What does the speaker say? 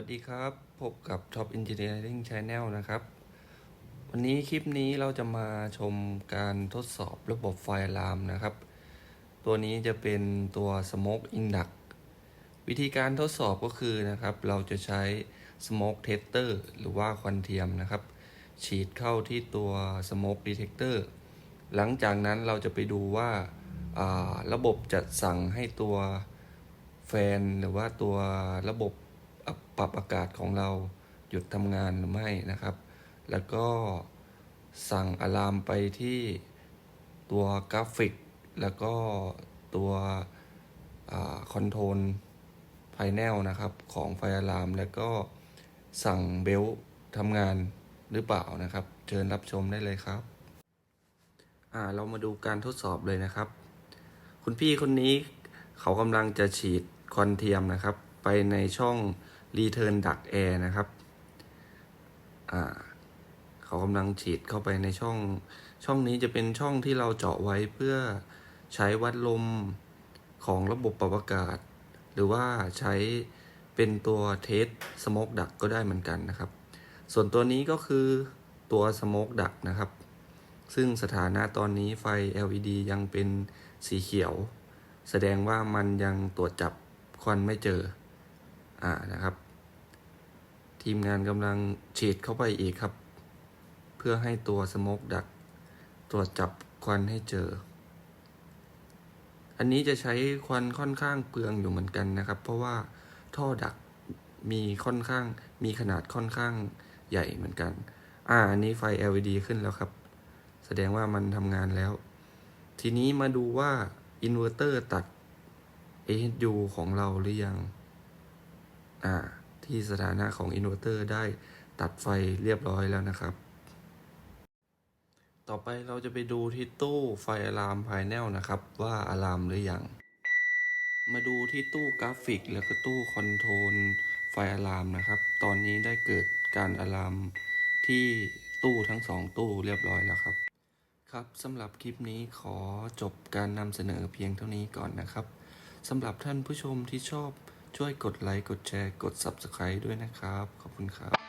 ัสดีครับ พบกับ Top Engineering Channel นะครับ วันนี้คลิปนี้เราจะมาชมการทดสอบระบบไฟลามนะครับ ตัวนี้จะเป็นตัว Smoke Induct วิธีการทดสอบก็คือนะครับ เราจะใช้ Smoke Tester หรือว่าควันเทียมนะครับ ฉีดเข้าที่ตัว Smoke Detector หลังจากนั้นเราจะไปดูว่าอ่าระบบจะสั่งให้ตัวแฟนหรือว่าตัวระบบ ปรับอากาศของเราหยุดทำงานหรือไม่นะครับ แล้วก็สั่งอะลามไปที่ตัวกราฟิก แล้วก็ตัวคอนโทรลภายแนลนะครับของไฟอะลาม แล้วก็สั่งเบลทำงานหรือเปล่านะครับ เชิญรับชมได้เลยครับ อ่าเรามาดูการทดสอบเลยนะครับ คุณพี่คนนี้เขากำลังจะฉีดควันเทียมนะครับ ไปในช่อง Return Duct Air นะครับเขากำลังฉีดเข้าไปในช่อง ช่องนี้จะเป็นช่องที่เราเจาะไว้เพื่อใช้วัดลมของระบบปรับอากาศ หรือว่าใช้เป็นตัวเทสสโมกดักก็ได้เหมือนกันนะครับ ส่วนตัวนี้ก็คือตัวสโมกดักนะครับ ซึ่งสถานะตอนนี้ไฟ LED ยังเป็นสีเขียว แสดงว่ามันยังตรวจจับควันไม่เจอ อ่านะครับ ทีมงานกำลังฉีดเข้าไปอีกครับ เพื่อให้ตัวสโมกดัก ตรวจจับควันให้เจอ อันนี้จะใช้ควันค่อนข้างเปลืองอยู่เหมือนกันนะครับ เพราะว่าท่อดักมีค่อนข้างมีขนาดค่อนข้างใหญ่เหมือนกัน อ่า อันนี้ไฟ LED ขึ้นแล้วครับ แสดงว่ามันทำงานแล้ว ทีนี้มาดูว่าอินเวอร์เตอร์ตัด AHU ของเราหรือยัง อ่าที่สถานะของอินเวอร์เตอร์ได้ตัดไฟเรียบร้อยแล้วนะครับ ต่อไปเราจะไปดูที่ตู้ไฟอะลามภายแนลนะครับ ว่าอะลามหรือยัง มาดูที่ตู้กราฟิก แล้วก็ตู้คอนโทรลไฟอะลามนะครับ ตอนนี้ได้เกิดการอะลามที่ตู้ทั้งสองตู้เรียบร้อยแล้วครับครับสำหรับคลิปนี้ขอจบการนำเสนอเพียงเท่านี้ก่อนนะครับสำหรับท่านผู้ชมที่ชอบ ช่วยกดไลค์ กดแชร์ กด Subscribe ด้วยนะครับ ขอบคุณครับ